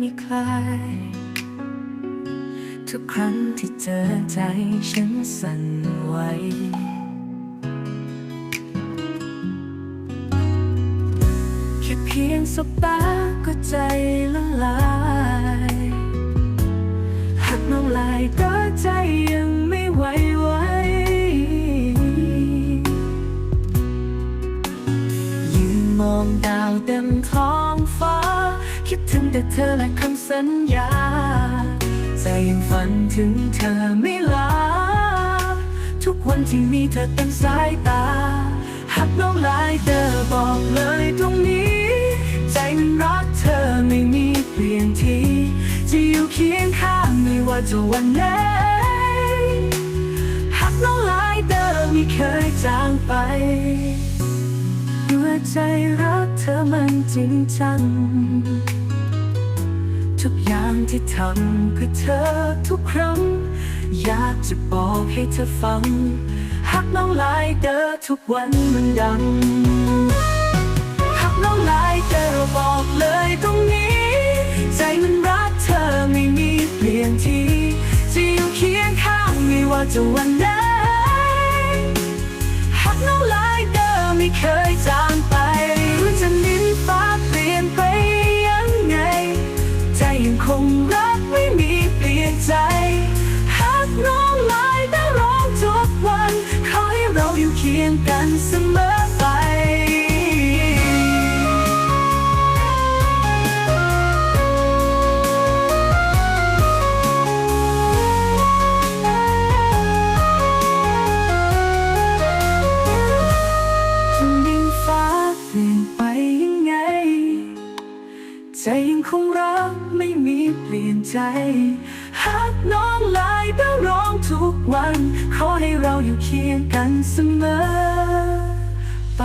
มีใครทุกครั้งที่เจอใจฉันสั่นไหวแค่เพียงสบตาก็ใจละลายหากน้องลายก็ใจยังไม่ไหวไหวยืนมองดาวเต็มท้องฟ้า คิดถึงแต่เธอและคำสัญญา ใจยังฝันถึงเธอไม่ลา ทุกวันที่มีเธอเต็มสายตาหากน้องลายเธอบอกเลยตรงนี้ ใจมันรักเธอไม่มีเปลี่ยนที จะอยู่เคียงข้างไม่ว่าจะวันไหนหากน้องลายเดิมไม่เคยจางไป ใจรักเธอมันจริงจัง ทุกอย่างที่ทำเพื่อเธอทุกครั้ง อยากจะบอกให้เธอฟังหากน้องลายเดอทุกวันมันดังหากน้องลายเดอบอกเลยตรงนี้ ใจมันรักเธอไม่มีเปลี่ยนทีจะอยู่เคียงข้างไม่ว่าจะวันไหน กันเสมอไปถึงดินฟ้าเปลี่ยนไปยังไงใจยังคงรัก ไม่มีเปลี่ยนใจหักน้องลายเด้ร้องทุกวัน ขอให้เราอยู่เคียงกันเสมอไป